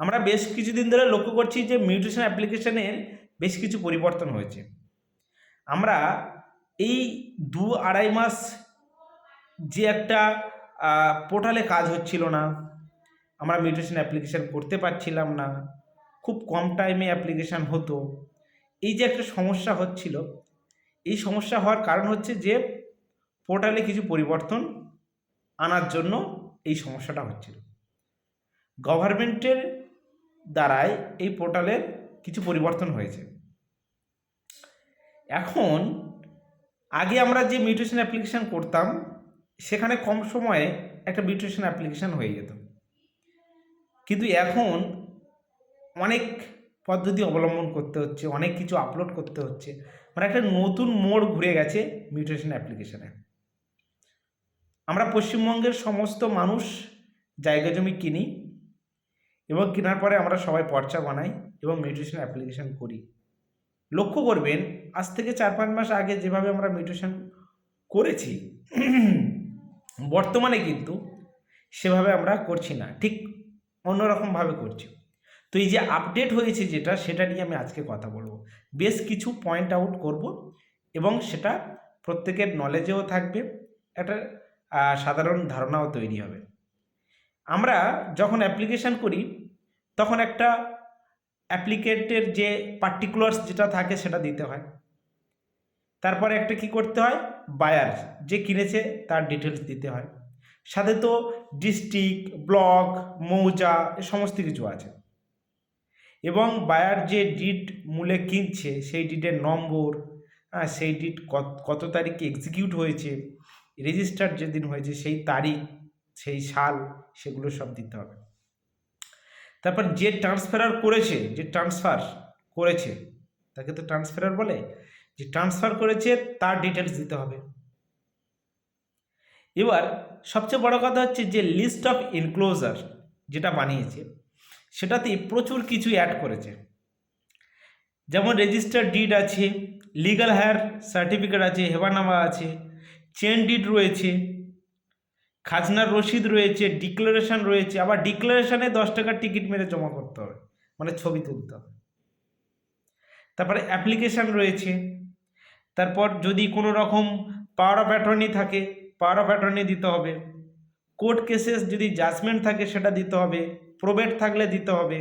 আমরা বেশ কিছুদিন ধরে লক্ষ্য করছি যে মিউটেশন অ্যাপ্লিকেশনের বেশ কিছু পরিবর্তন হয়েছে। আমরা এই দু আড়াই মাস যে একটা পোর্টালে কাজ হচ্ছিল না, আমরা মিউটেশন অ্যাপ্লিকেশন করতে পারছিলাম না, খুব কম টাইমে অ্যাপ্লিকেশান হতো। এই যে একটা সমস্যা হচ্ছিল, এই সমস্যা হওয়ার কারণ হচ্ছে যে পোর্টালে কিছু পরিবর্তন আনার জন্য এই সমস্যাটা হচ্ছিল। গভর্নমেন্টের দ্বারাই এই পোর্টালের কিছু পরিবর্তন হয়েছে। এখন আগে আমরা যে মিউটেশন অ্যাপ্লিকেশান করতাম, সেখানে কম সময়ে একটা মিউটেশন অ্যাপ্লিকেশান হয়ে যেত। কিন্তু এখন অনেক পদ্ধতি অবলম্বন করতে হচ্ছে, অনেক কিছু আপলোড করতে হচ্ছে। মানে একটা নতুন মোড় ঘুরে গেছে মিউটেশন অ্যাপ্লিকেশানে আমরা পশ্চিমবঙ্গের সমস্ত মানুষ জায়গা জমি কিনি এবং কেনার পরে আমরা সবাই পর্চা বানাই এবং মিউটেশন অ্যাপ্লিকেশান করি। লক্ষ্য করবেন, আজ থেকে চার পাঁচ মাস আগে যেভাবে আমরা মিউটেশন করেছি, বর্তমানে কিন্তু সেভাবে আমরা করছি না, ঠিক অন্যরকমভাবে করছি। তো এই যে আপডেট হয়েছে যেটা, সেটা নিয়ে আমি আজকে কথা বলব। বেশ কিছু পয়েন্ট আউট করব এবং সেটা প্রত্যেকের নলেজেও থাকবে, একটা সাধারণ ধারণাও তৈরি হবে। আমরা যখন অ্যাপ্লিকেশান করি তখন একটা অ্যাপ্লিকেন্টের যে পার্টিকুলার্স যেটা থাকে সেটা দিতে হয়। তারপরে একটা কি করতে হয়? বায়ার যে কিনেছে তার ডিটেলস দিতে হয়। সাথে তো ডিস্ট্রিক্ট ব্লক মৌজা এ সমস্ত কিছু আছে। এবং বায়ার যে ডিট মূলে কিনছে, সেই ডিটের নম্বর হ্যাঁ সেই ডিট কত তারিখে এক্সিকিউট হয়েছে রেজিস্টার যেদিন হয়েছে, সেই তারিখ, সেই সাল, সেগুলো সব দিতে হবে। তারপর যে ট্রান্সফারার করেছে, যে ট্রান্সফার করেছে, তাকে তো ট্রান্সফারার বলে, যে ট্রান্সফার করেছে তার ডিটেলস দিতে হবে। এবার সবচেয়ে বড় কথা হচ্ছে যে লিস্ট অফ এনক্লোজার যেটা বানিয়েছে সেটাতে প্রচুর কিছু অ্যাড করেছে। যেমন রেজিস্টার ডিড আছে লিগাল হায়ার সার্টিফিকেট আছে হেবানামা আছে চেন ডিড রয়েছে খাজনার রসিদ রয়েছে ডিক্লারেশন রয়েছে, আবার ডিক্লারেশনে দশ টাকার টিকিট মেরে জমা করতে হবে মানে ছবি তুলতে হবে। তারপরে অ্যাপ্লিকেশান রয়েছে, তারপর যদি কোনো রকম পাওয়ার অফ অ্যাটর্নি থাকে পাওয়ার অফ অ্যাটর্নি দিতে হবে কোর্ট কেসেস যদি জাজমেন্ট থাকে সেটা দিতে হবে প্রোবেট থাকলে দিতে হবে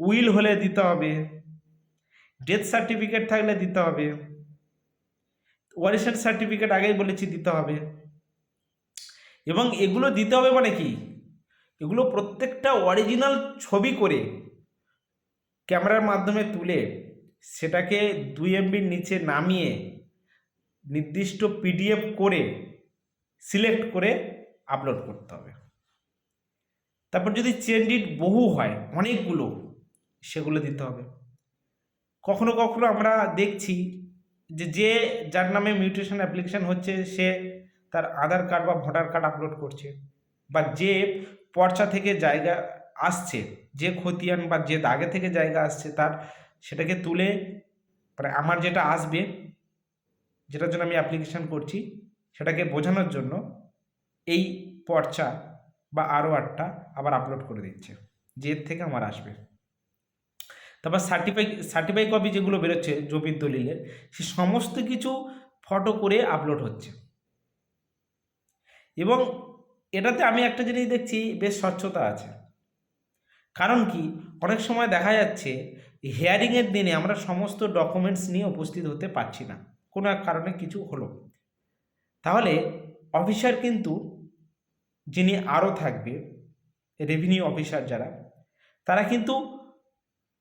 উইল হলে দিতে হবে ডেথ সার্টিফিকেট থাকলে দিতে হবে ওয়ারিশন সার্টিফিকেট আগেই বলেছি দিতে হবে। এবং এগুলো দিতে হবে মানে কি? এগুলো প্রত্যেকটা অরিজিনাল ছবি করে ক্যামেরার মাধ্যমে তুলে সেটাকে দুই এমবির নিচে নামিয়ে নির্দিষ্ট পিডিএফ করে সিলেক্ট করে আপলোড করতে হবে। তারপর যদি চেনডিট বহু হয়, অনেকগুলো, সেগুলো দিতে হবে। কখনো কখনো আমরা দেখছি যে যে যার নামে মিউটেশন অ্যাপ্লিকেশন হচ্ছে, সে তার আধার কার্ড বা ভোটার কার্ড আপলোড করছে বা যে পর্চা থেকে জায়গা আসছে, যে খতিয়ান বা যে দাগে থেকে জায়গা আসছে তার, সেটাকে তুলে মানে আমার যেটা আসবে, যেটার জন্য আমি অ্যাপ্লিকেশান করছি, সেটাকে বোঝানোর জন্য এই পর্চা বা আরও আটটা আবার আপলোড করে দিচ্ছে, যে থেকে আমার আসবে। তারপর সার্টিফাই সার্টিফাই কপি যেগুলো বেরোচ্ছে জমির দলিলের, সে সমস্ত কিছু ফটো করে আপলোড হচ্ছে। এবং এটাতে আমি একটা জিনিস দেখছি, বেশ স্বচ্ছতা আছে। কারণ কি? অনেক সময় দেখা যাচ্ছে হিয়ারিংয়ের দিনে আমরা সমস্ত ডকুমেন্টস নিয়ে উপস্থিত হতে পারছি না। কোনো এক কারণে কিছু হলো। তাহলে অফিসার কিন্তু, যিনি আরও থাকবে রেভিনিউ অফিসার যারা, তারা কিন্তু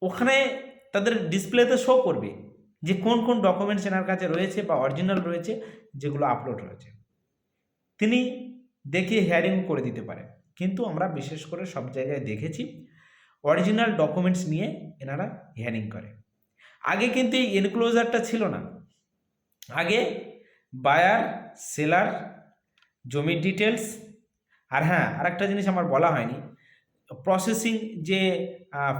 ওখানে তাদের ডিসপ্লেতে শো করবে যে কোন কোন ডকুমেন্টস এনার কাছে রয়েছে বা অরিজিনাল রয়েছে, যেগুলো আপলোড রয়েছে। তিনি দেখে হেয়ারিং করে দিতে পারে। কিন্তু আমরা বিশেষ করে সব জায়গায় দেখেছি অরিজিনাল ডকুমেন্টস নিয়ে এনারা হিয়ারিং করে। আগে কিন্তু এই এনক্লোজারটা ছিল না। আগে বায়ার সেলার জমির ডিটেলস আর হ্যাঁ আরেকটা জিনিস আমার বলা হয়নি প্রসেসিং যে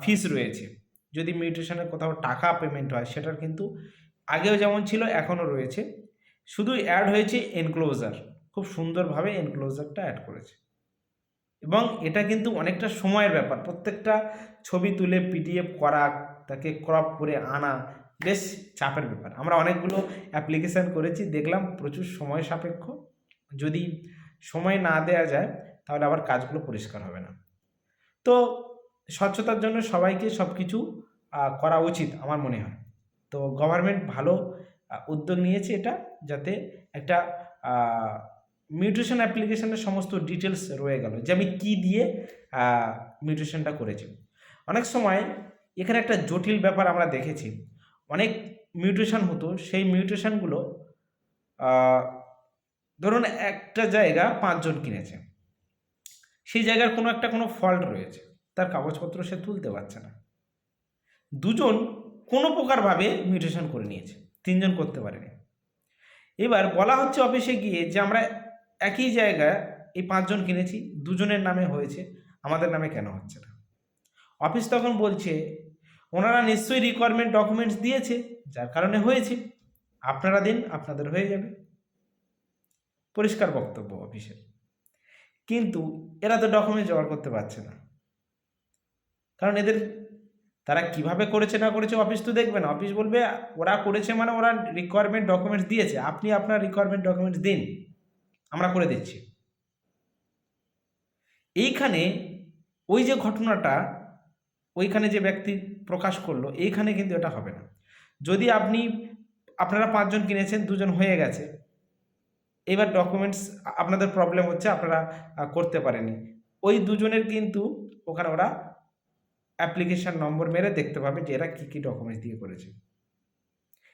ফিস রয়েছে, যদি মিউটেশনের কোথাও টাকা পেমেন্ট হয়, সেটার কিন্তু আগেও যেমন ছিল, এখনও রয়েছে। শুধু অ্যাড হয়েছে এনক্লোজার খুব সুন্দরভাবে এনক্লোজারটা অ্যাড করেছে। এবং এটা কিন্তু অনেকটা সময়ের ব্যাপার। প্রত্যেকটা ছবি তুলে পিডিএফ করা, তাকে ক্রপ করে আনা বেশ চাপের ব্যাপার। আমরা অনেকগুলো অ্যাপ্লিকেশান করেছি, দেখলাম প্রচুর সময় সাপেক্ষ। যদি সময় না দেওয়া যায়, তাহলে আবার কাজগুলো পরিষ্কার হবে না। তো স্বচ্ছতার জন্য সবাইকে সব কিছু করা উচিত আমার মনে হয়। তো গভর্নমেন্ট ভালো উদ্যোগ নিয়েছে এটা, যাতে একটা মিউটেশন অ্যাপ্লিকেশনের সমস্ত ডিটেলস রয়ে গেল যে আমি কী দিয়ে মিউটেশনটা করেছি। অনেক সময় এখানে একটা জটিল ব্যাপার আমরা দেখেছি। অনেক মিউটেশন হতো, সেই মিউটেশনগুলো ধরুন একটা জায়গা পাঁচজন কিনেছে। সেই জায়গার কোনো একটা কোনো ফল্ট রয়েছে, তার কাগজপত্র সে তুলতে পারছে না। দুজন কোনো প্রকারভাবে মিউটেশন করে নিয়েছে, তিনজন করতে পারেনি। এবার বলা হচ্ছে অফিসে গিয়ে যে আমরা একই জায়গায় এই পাঁচজন কিনেছি, দুজনের নামে হয়েছে, আমাদের নামে কেন হচ্ছে না? অফিস তখন বলছে, ওনারা নিশ্চয়ই রিকোয়ারমেন্ট ডকুমেন্টস দিয়েছে, যার কারণে হয়েছে। আপনারা দিন, আপনাদের হয়ে যাবে। পরিষ্কার বক্তব্য অফিসের। কিন্তু এরা তো ডকুমেন্ট জোগাড় করতে পারছে না। কারণ এদের, তারা কীভাবে করেছে না করেছে অফিস তো দেখবে না। অফিস বলবে, ওরা করেছে মানে ওরা রিকোয়ারমেন্ট ডকুমেন্টস দিয়েছে। আপনি আপনার রিকোয়ারমেন্ট ডকুমেন্টস দিন। আমরা করে দিচ্ছি। এইখানে ওই যে ঘটনাটা, ওইখানে যে ব্যক্তি প্রকাশ করল, এইখানে কিন্তু এটা হবে না। যদি আপনি, আপনারা পাঁচজন কিনেছেন, দুজন হয়ে গেছে, এবার ডকুমেন্টস আপনাদের প্রবলেম হচ্ছে, আপনারা করতে পারেনি ওই দুজনের কিন্তু ওখানে ওরা অ্যাপ্লিকেশান নম্বর মেরে দেখতে পাবে যে এরা কী কী ডকুমেন্টস দিয়ে করেছে।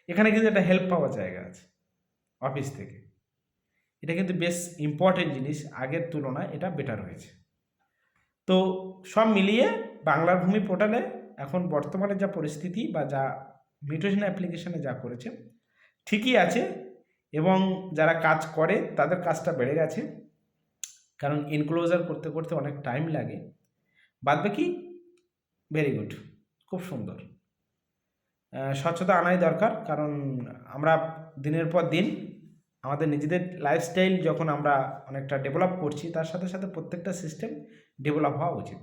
এখানে কিন্তু একটা হেল্প পাওয়ার জায়গা আছে অফিস থেকে। এটা কিন্তু বেশ ইম্পর্টেন্ট জিনিস, আগের তুলনায় এটা বেটার হয়েছে। তো সব মিলিয়ে বাংলার ভূমি পোর্টালে এখন বর্তমানে যা পরিস্থিতি বা যা মিউটেশন অ্যাপ্লিকেশানে যা করেছে, ঠিকই আছে এবং যারা কাজ করে তাদের কাজটা বেড়ে গেছে। কারণ এনক্লোজার করতে করতে অনেক টাইম লাগে। বাদ বাকি ভেরি গুড খুব সুন্দর। স্বচ্ছতা আনাই দরকার, কারণ আমরা দিনের পর দিন আমাদের নিজেদের লাইফস্টাইল যখন আমরা অনেকটা ডেভেলপ করছি, তার সাথে সাথে প্রত্যেকটা সিস্টেম ডেভেলপ হওয়া উচিত।